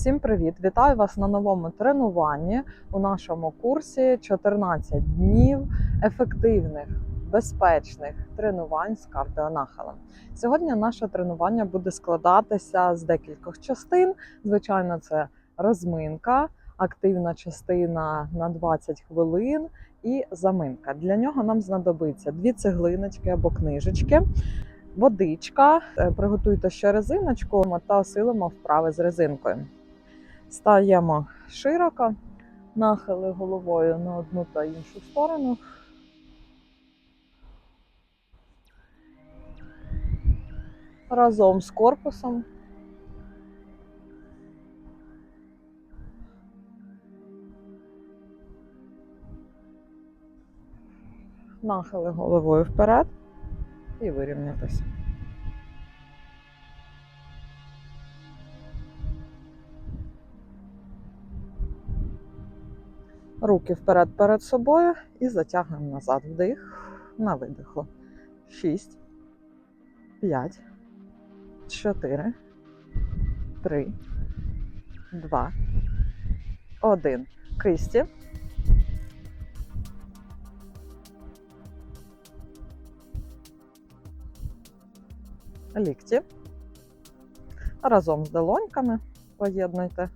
Всім привіт! Вітаю вас на новому тренуванні у нашому курсі 14 днів ефективних, безпечних тренувань з кардіонахилем. Сьогодні наше тренування буде складатися з декількох частин. Звичайно, це розминка, активна частина на 20 хвилин і заминка. Для нього нам знадобиться дві цеглиночки або книжечки. Водичка, приготуйте ще резиночку та осилимо вправи з резинкою. Стаємо широко, нахили головою на одну та іншу сторону. Разом з корпусом. Нахили головою вперед і вирівнятися. Руки вперед перед собою і затягуємо назад. Вдих на видиху. Шість, п'ять, чотири, три, два, один. Кисті. Лікті. Разом з долоньками поєднуйте.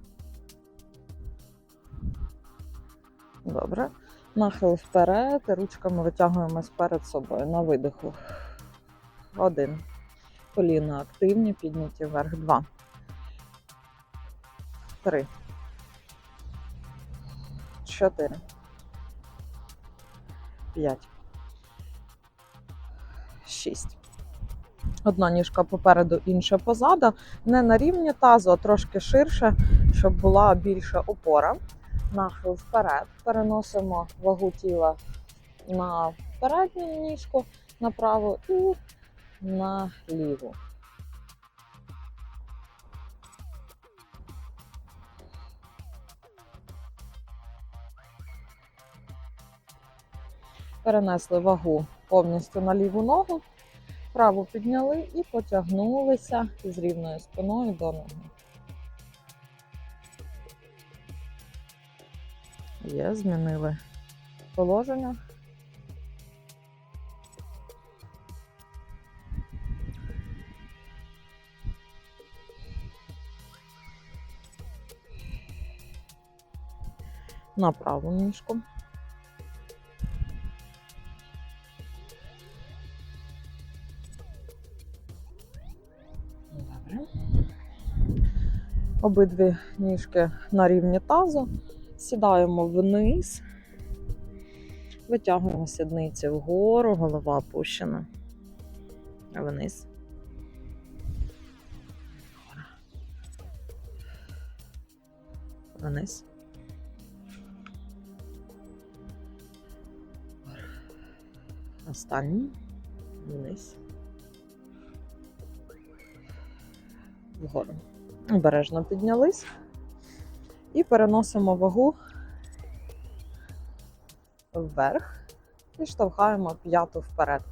Добре. Нахил вперед, ручками витягуємось перед собою на видиху. Один. Коліна активні, підняті вверх. Два. Три. Чотири. П'ять. Шість. Одна ніжка попереду, інша позаду. Не на рівні тазу, а трошки ширше, щоб була більша опора нахил вперед. Переносимо вагу тіла на передню ніжку, на праву і на ліву. Перенесли вагу повністю на ліву ногу, праву підняли і потягнулися з рівною спиною до ноги. Є, змінили положення. На праву ніжку. Добре. Обидві ніжки на рівні тазу. Сідаємо вниз, витягуємо сідниці вгору, голова опущена. Вниз. Вниз. Останній. Вниз. Вгору. Обережно піднялись. І переносимо вагу вверх і штовхаємо п'яту вперед.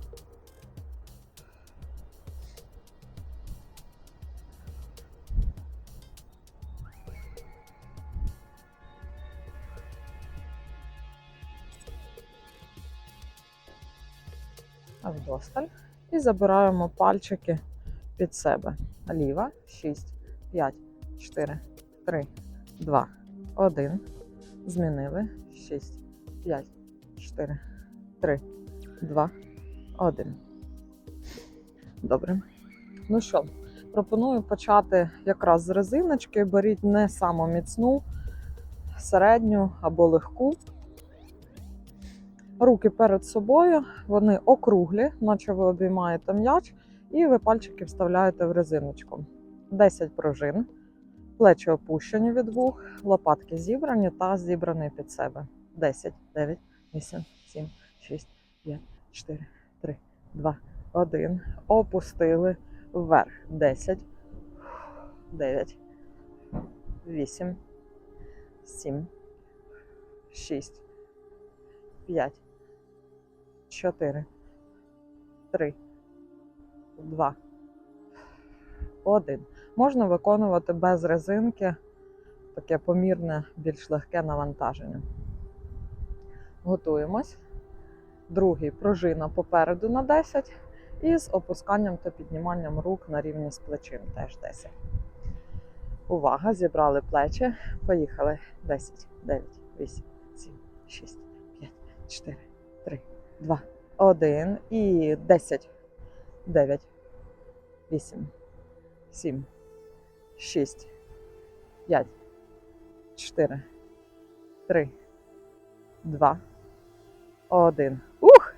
Вдосталь. І забираємо пальчики під себе. Ліва, 6, 5, 4, 3, 2, 1. Змінили. 6, 5, 4, 3, 2, 1. Добре. Ну що, пропоную почати якраз з резиночки. Беріть не саму міцну, середню або легку. Руки перед собою, вони округлі, наче ви обіймаєте м'яч, і ви пальчики вставляєте в резиночку. 10 пружин. Плечі опущені від вух, лопатки зібрані та зібрані під себе. 10, 9, 8, 7, 6, 5, 4, 3, 2, 1. Опустили вверх. 10, 9, 8, 7, 6, 5, 4, 3, 2, 1. Можна виконувати без резинки таке помірне, більш легке навантаження. Готуємось. Другий пружина попереду на 10 і з опусканням та підніманням рук на рівні з плечим теж 10. Увага, зібрали плечі. Поїхали. 10, 9, 8, 7, 6, 5, 4, 3, 2, 1 і 10, 9, 8, 7, 6, 5, 4, 3, 2, 1. Ух!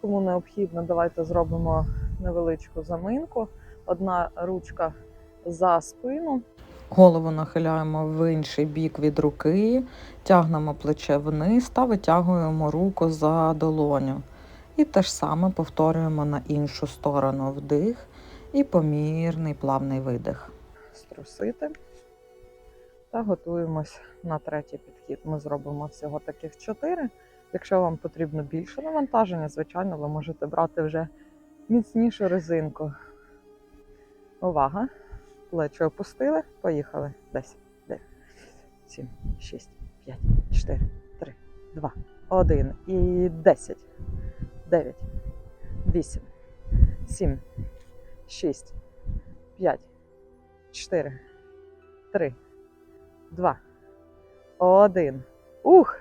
Кому необхідно, давайте зробимо невеличку заминку. Одна ручка за спину. Голову нахиляємо в інший бік від руки, тягнемо плече вниз та витягуємо руку за долоню. І те ж саме повторюємо на іншу сторону вдих і помірний плавний видих. Струсити. Та готуємось на третій підхід. Ми зробимо всього таких чотири. Якщо вам потрібно більше навантаження, звичайно, ви можете брати вже міцнішу резинку. Увага! Плечі опустили. Поїхали. 10, 9, 7, 6, 5, 4, 3, 2, 1 і 10, 9, 8, 7, 6, 5, 4, 3, 2, 1. Ух!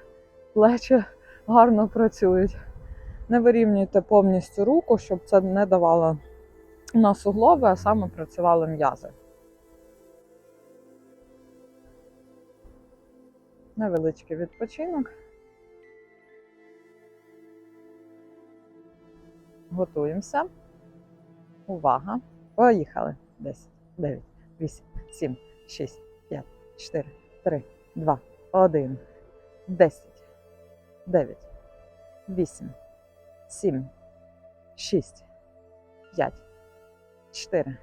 Плечі гарно працюють. Не вирівнюйте повністю руку, щоб це не давало на суглоби, а саме працювали м'язи. Невеличкий відпочинок. Готуємося. Увага. Поїхали. 10, 9, 8, 7, 6, 5, 4, 3, 2, 1, 10, 9, 8, 7, 6, 5, 4,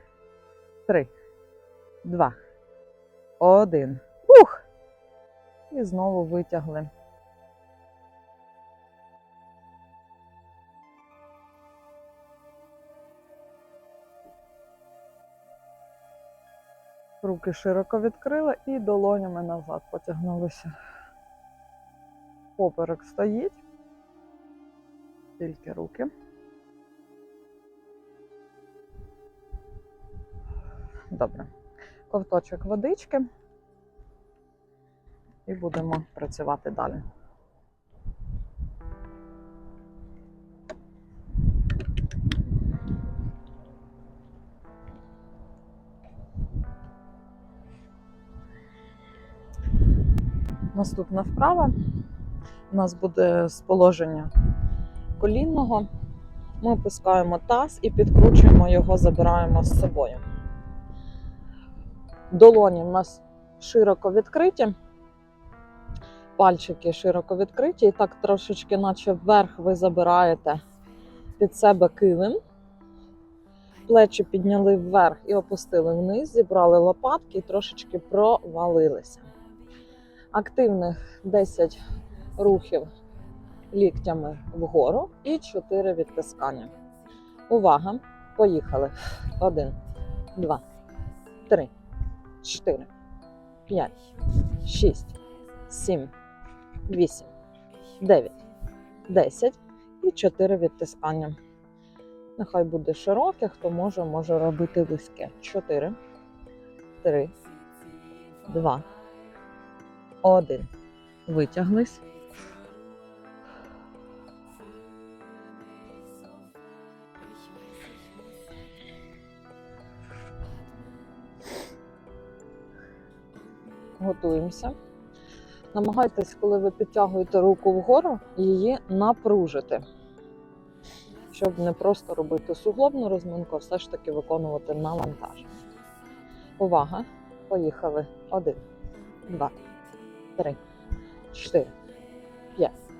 3, 2, 1. Ух! І знову витягли. Руки широко відкрила і долонями назад потягнулися. Поперек стоїть. Тільки руки. Добре. Ковточок водички. І будемо працювати далі. Наступна вправа у нас буде з положення колінного. Ми опускаємо таз і підкручуємо його, забираємо з собою. Долоні в нас широко відкриті, пальчики широко відкриті, і так трошечки, наче вверх, ви забираєте під себе килим. Плечі підняли вверх і опустили вниз, зібрали лопатки і трошечки провалилися. Активних 10 рухів ліктями вгору і 4 відтискання. Увага! Поїхали. 1, 2, 3, 4, 5, 6, 7, 8, 9, 10 і 4 відтискання. Нехай буде широке, хто може, може робити вузьке. 4, 3, 2, 1. Витяглись. Готуємося. Намагайтесь, коли ви підтягуєте руку вгору, її напружити. Щоб не просто робити суглобну розминку, а все ж таки виконувати навантаження. Увага! Поїхали. Один, два, три, чотири, п'ять,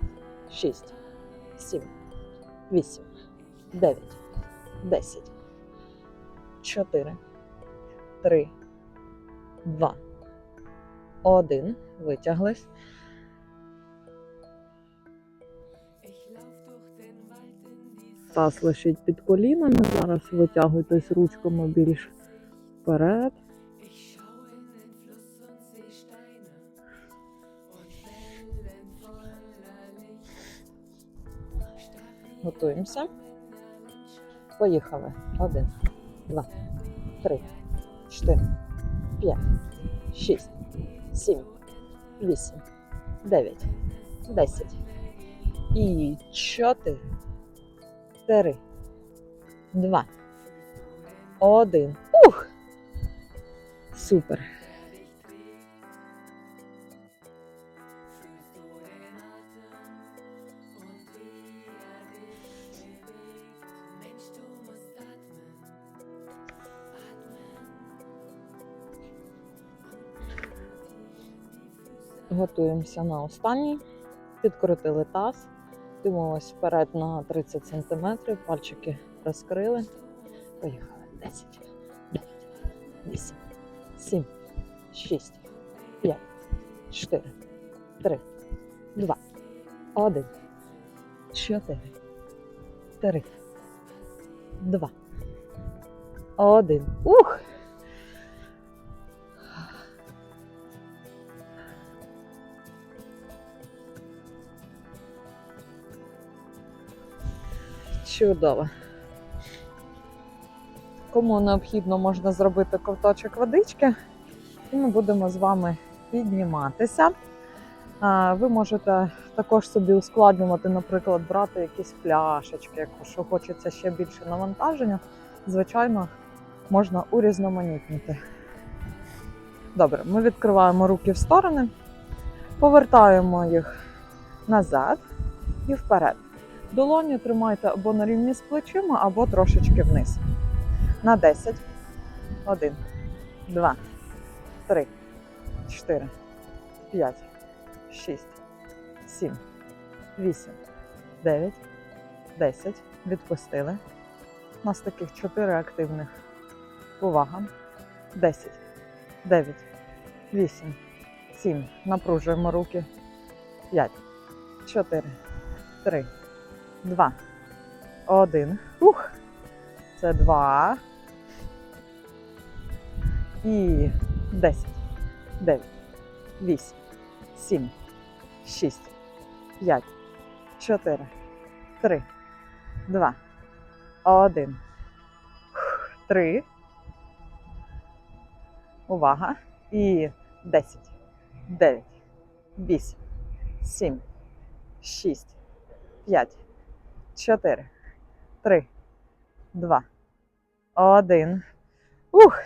шість, сім, вісім, дев'ять, десять, чотири, три, два, один. Витяглись. Таз лишіть під колінами. Зараз витягуйтесь ручками більш вперед. Готуємося. Поїхали. Один, два, три, чотири, п'ять, шість, сім, вісім, дев'ять, десять. І чотири, три, два, один. Ух! Супер. Готуємося на останній. Підкрутили таз, дивимось вперед на 30 см, пальчики розкрили. Поїхали. 10, 9, 8, 7, 6, 5, 4, 3, 2, 1, 4, 3, 2, 1. Ух! Чудово. Кому необхідно, можна зробити ковточок водички, і ми будемо з вами підніматися. Ви можете також собі ускладнювати, наприклад, брати якісь пляшечки, якщо хочеться ще більше навантаження. Звичайно, можна урізноманітнити. Добре, ми відкриваємо руки в сторони, повертаємо їх назад і вперед. Долоні тримайте або на рівні з плечима, або трошечки вниз. На 10. 1, 2, 3, 4, 5, 6, 7, 8, 9, 10. Відпустили. У нас таких 4 активних. Увага. 10, 9, 8, 7. Напружуємо руки. 5, 4, 3, Два. Один. Ух. Це два. І десять. Дев'ять. Вісім. Сім. Шість. П'ять. Чотири. Три. Два. Один. Три. Увага. І десять. Дев'ять. Вісім. Сім. Шість. П'ять. Чотири, три, два, один. Ух!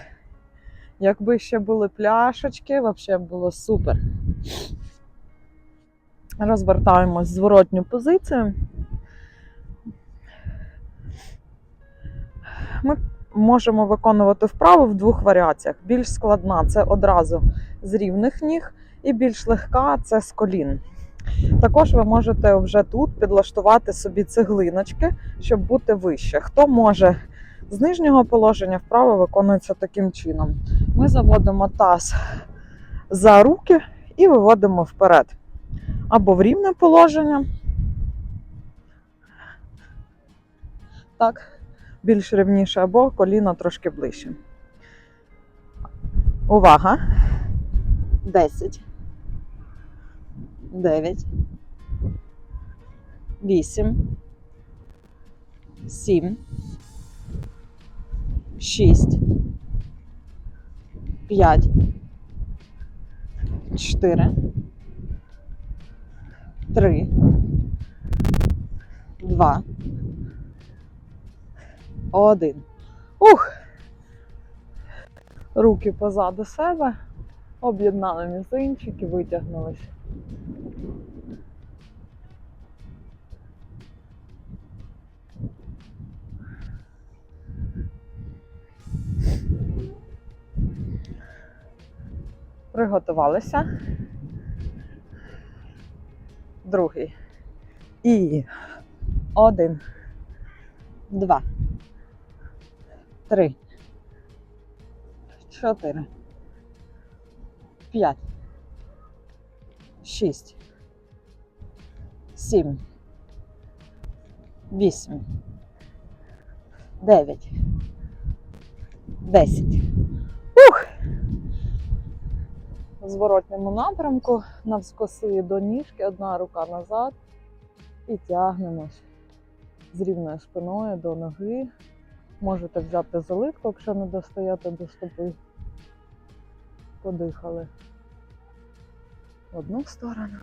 Якби ще були пляшечки, взагалі було супер. Розвертаємось зворотню позицію. Ми можемо виконувати вправу в двох варіаціях. Більш складна це одразу з рівних ніг, і більш легка це з колін. Також ви можете вже тут підлаштувати собі цеглиночки, щоб бути вище. Хто може з нижнього положення вправо виконується таким чином. Ми заводимо таз за руки і виводимо вперед. Або в рівне положення. Так, більш рівніше, або коліно трошки ближче. Увага! 10. 9, 8, 7, 6, 5, 4, 3, 2, 1. Ух! Руки позаду себе, об'єднали мізинчики, витягнулися. Приготувалися. Другий. І один, два, три, чотири, п'ять, шість, сім, вісім, дев'ять, десять. В зворотньому напрямку, навскоси до ніжки, одна рука назад і тягнемось з рівною спиною до ноги. Можете взяти залитку, якщо не достаєте до стопи. Подихали в одну сторону.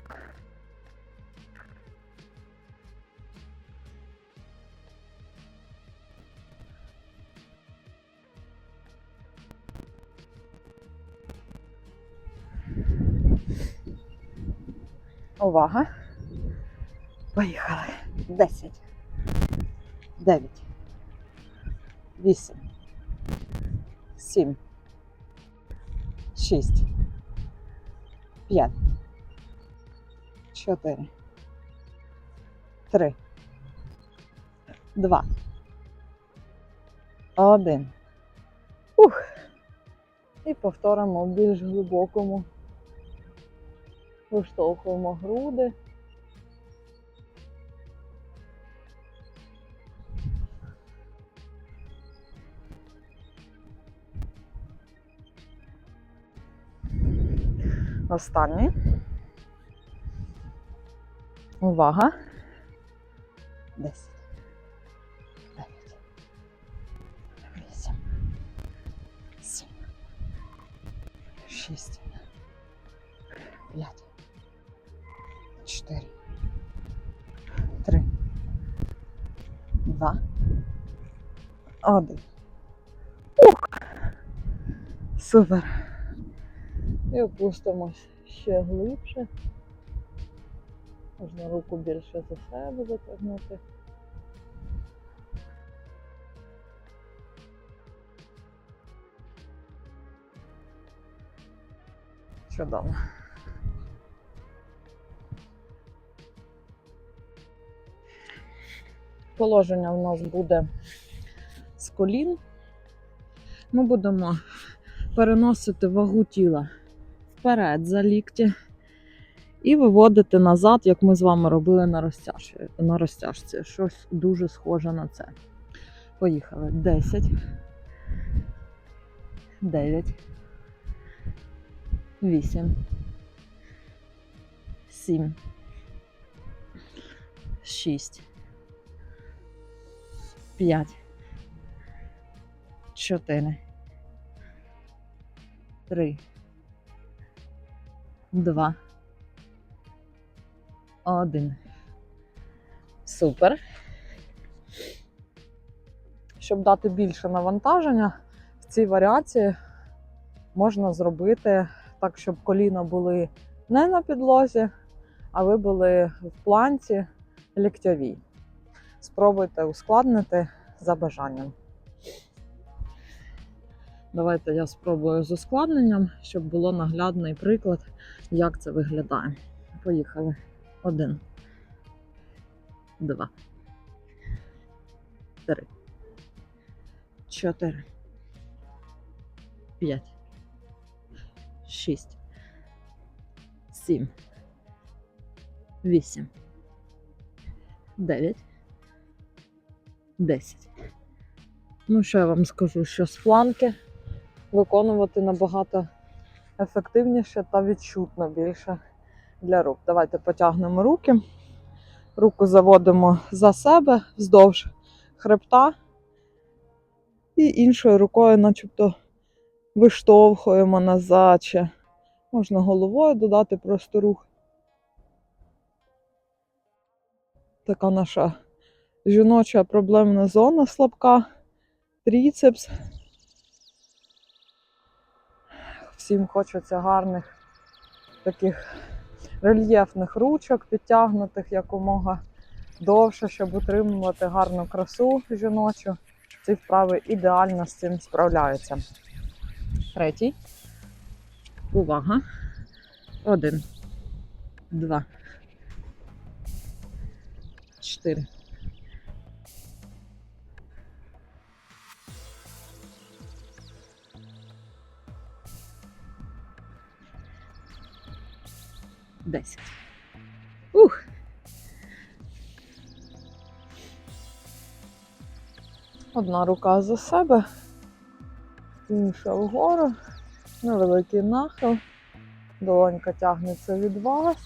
Увага. Поїхали. Десять. Дев'ять. Вісім. Сім. Шість. П'ять. Чотири. Три. Два. Один. Ух. І повторимо в більш глибокому. Виштовхуємо груди. Останній. Увага. Десять. Дев'ять. Вісім. Сім. Шість. П'ять. Чотири. Три. Два. Один. Ух! Супер. І опустимось ще глибше. Можна руку більше за себе затягнути. Чудово. Положення у нас буде з колін. Ми будемо переносити вагу тіла вперед за лікті і виводити назад, як ми з вами робили на розтяжці. На розтяжці. Щось дуже схоже на це. Поїхали. 10, 9, 8, 7, 6, 5, 4, 3, 2, 1. Супер. Щоб дати більше навантаження, в цій варіації можна зробити так, щоб коліна були не на підлозі, а ви були в планці ліктьовій. Спробуйте ускладнити за бажанням. Давайте я спробую з ускладненням, щоб було наглядний приклад, як це виглядає. Поїхали. Один. Два. Три. Чотири. П'ять. Шість. Сім. Вісім. Дев'ять. Десять. Ну, що я вам скажу, що з фланки виконувати набагато ефективніше та відчутно більше для рук. Давайте потягнемо руки. Руку заводимо за себе вздовж хребта. І іншою рукою, начебто, виштовхуємо назад. ще. Можна головою додати просто рух. Така наша жіноча проблемна зона слабка. Тріцепс. Всім хочеться гарних таких рельєфних ручок, підтягнутих якомога довше, щоб утримувати гарну красу жіночу. Ці вправи ідеально з цим справляються. Третій. Увага. Один. Два. Чотири. Десять. Ух. Одна рука за себе, інша вгору, невеликий нахил. Долонька тягнеться від вас.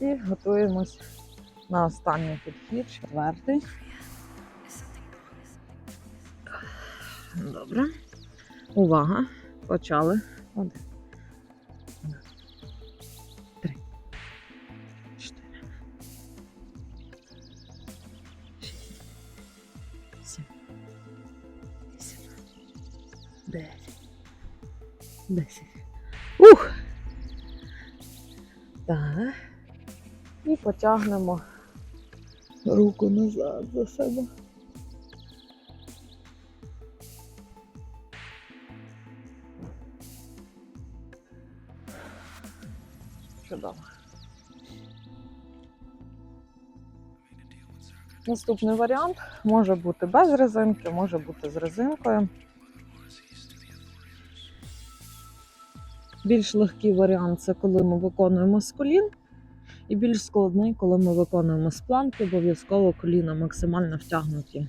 І готуємось на останній підхід, четвертий. Добре. Увага. Почали. Один. два, Три. Чотири. Шість. Сім. Вісім. Дев'ять. Десять. Ух! Так. І потягнемо руку назад за себе. Наступний варіант може бути без резинки, може бути з резинкою. Більш легкий варіант це коли ми виконуємо з колін, і більш складний, коли ми виконуємо з планки, обов'язково коліна максимально втягнуті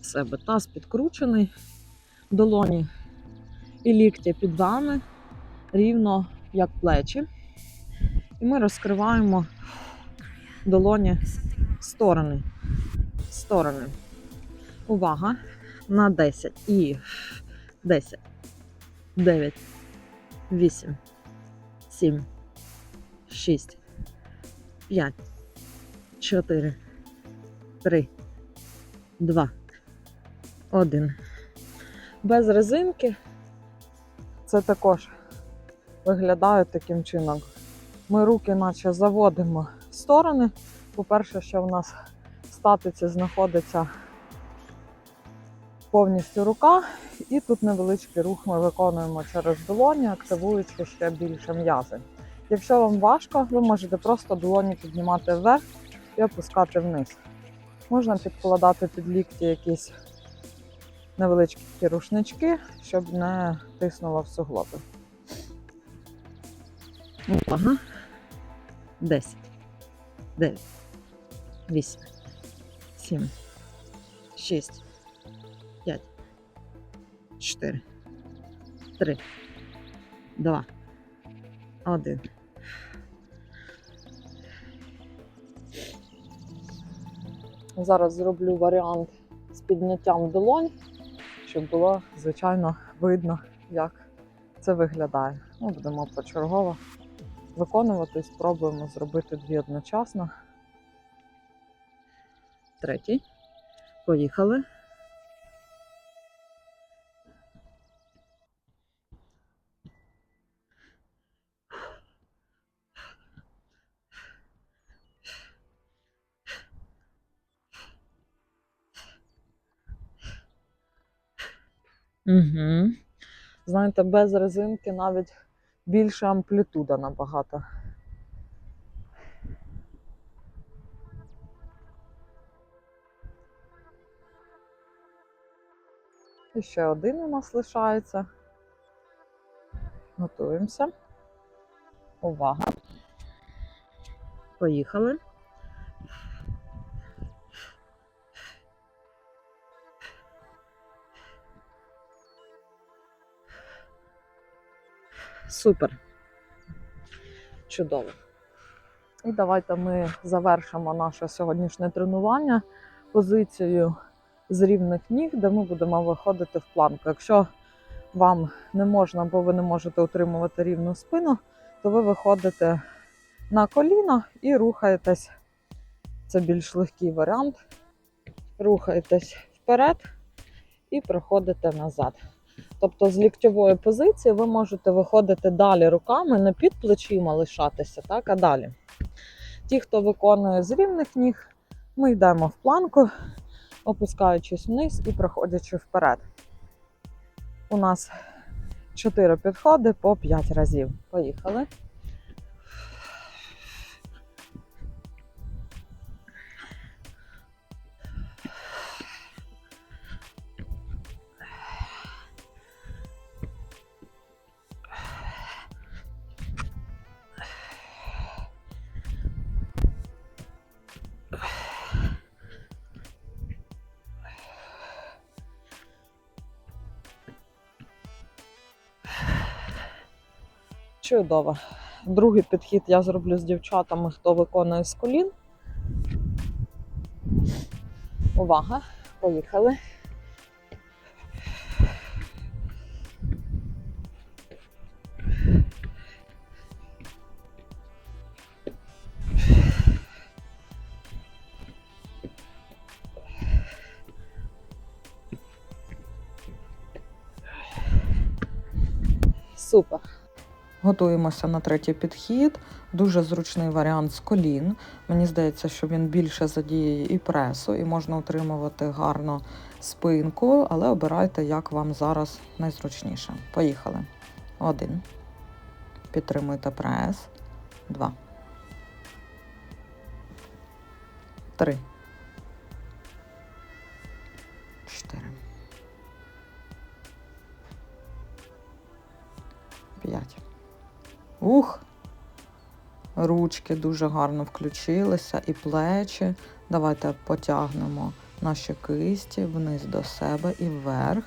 в себе. Таз підкручений, долоні і ліктя під вами, рівно як плечі. І ми розкриваємо долоні в сторони. Сторони. Увага! На 10. І 10, 9, 8, 7, 6, 5, 4, 3, 2, 1. Без резинки це також виглядає таким чином. Ми руки наче заводимо в сторони. По-перше, що в нас статиці знаходиться повністю рука, і тут невеличкий рух ми виконуємо через долоні, активуючи ще більше м'язи. Якщо вам важко, ви можете просто долоні піднімати вверх і опускати вниз. Можна підкладати під лікті якісь невеличкі рушнички, щоб не тиснуло в суглоби. Увага. 10, 9, 8, 7, 6, 5, 4, 3, 2, 1. Зараз зроблю варіант з підняттям долонь, щоб було, звичайно, видно, як це виглядає. Ну, будемо почергово виконувати, спробуємо зробити дві одночасно. Третій. Поїхали. Угу. Знаєте, без резинки навіть більша амплітуда набагато. І ще один у нас лишається. Готуємося. Увага. Поїхали. Супер. Чудово. І давайте ми завершимо наше сьогоднішнє тренування позицією з рівних ніг, де ми будемо виходити в планку. Якщо вам не можна, бо ви не можете утримувати рівну спину, то ви виходите на коліна і рухаєтесь. Це більш легкий варіант. Рухаєтесь вперед і проходите назад. Тобто з ліктьової позиції ви можете виходити далі руками, не під плечима лишатися, так, а далі. Ті, хто виконує з рівних ніг, ми йдемо в планку, опускаючись вниз і проходячи вперед. У нас 4 підходи по 5 разів. Поїхали. Чудово. Другий підхід я зроблю з дівчатами, хто виконує з колін. Увага! Поїхали. Супер. Готуємося на третій підхід. Дуже зручний варіант з колін. Мені здається, що він більше задіє і пресу, і можна утримувати гарно спинку, але обирайте, як вам зараз найзручніше. Поїхали. Один. Підтримуйте прес. Два. Три. Чотири. П'ять. Ух! Ручки дуже гарно включилися і плечі. Давайте потягнемо наші кисті вниз до себе і вверх.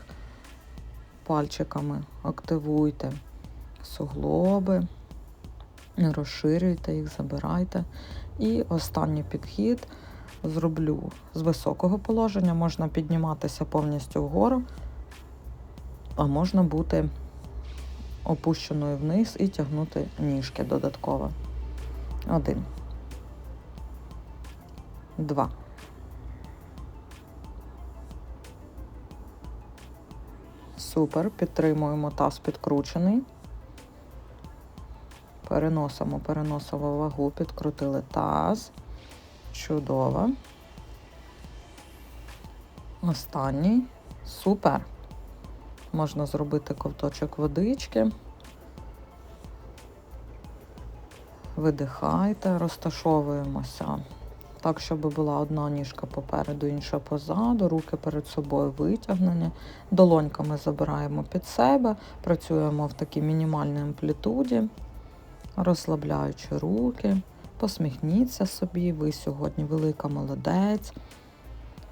Пальчиками активуйте суглоби, розширюйте їх, забирайте. І останній підхід зроблю з високого положення. Можна підніматися повністю вгору, а можна бути опущеною вниз і тягнути ніжки додатково. Один. Два. Супер. Підтримуємо таз підкручений. Переносимо, переносимо вагу, підкрутили таз. Чудово. Останній. Супер. Можна зробити ковточок водички. Видихайте, розташовуємося так, щоб була одна ніжка попереду, інша позаду, руки перед собою витягнені. Долоньками забираємо під себе, працюємо в такій мінімальній амплітуді, розслабляючи руки. Посміхніться собі, ви сьогодні велика молодець.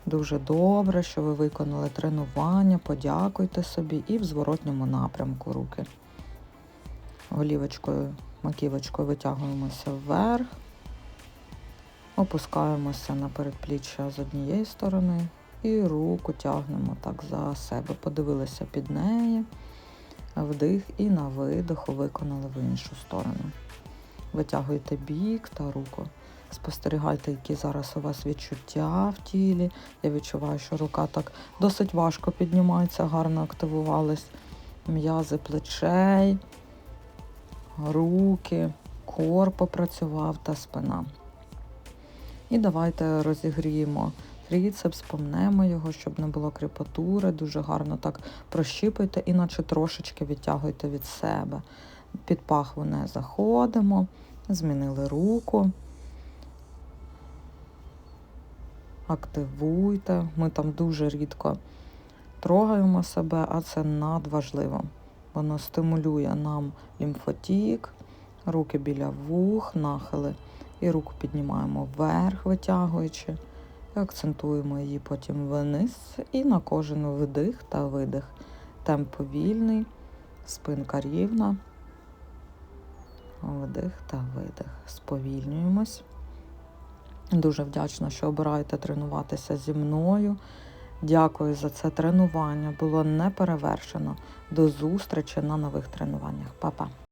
Дуже добре, що ви виконали тренування, подякуйте собі і в зворотньому напрямку руки. Голівочкою, маківочкою витягуємося вверх, опускаємося на передпліччя з однієї сторони і руку тягнемо так за себе. Подивилися під неї, вдих і на видиху виконали в іншу сторону. Витягуйте бік та руку. Спостерігайте, які зараз у вас відчуття в тілі. Я відчуваю, що рука так досить важко піднімається, гарно активувались м'язи плечей, руки, кор попрацював та спина. І давайте розігріємо тріцепс, помнемо його, щоб не було кріпатури. Дуже гарно так прощіпуйте, іначе трошечки відтягуйте від себе. Під пахву не заходимо, змінили руку. Активуйте. Ми там дуже рідко трогаємо себе, а це надважливо. Воно стимулює нам лімфотік, руки біля вух, нахили. І руку піднімаємо вверх, витягуючи. І акцентуємо її потім вниз. І на кожен вдих та видих. Темп повільний, спинка рівна. Вдих та видих. Сповільнюємось. Дуже вдячна, що обираєте тренуватися зі мною. Дякую за це тренування. Було не перевершено. До зустрічі на нових тренуваннях. Па-па!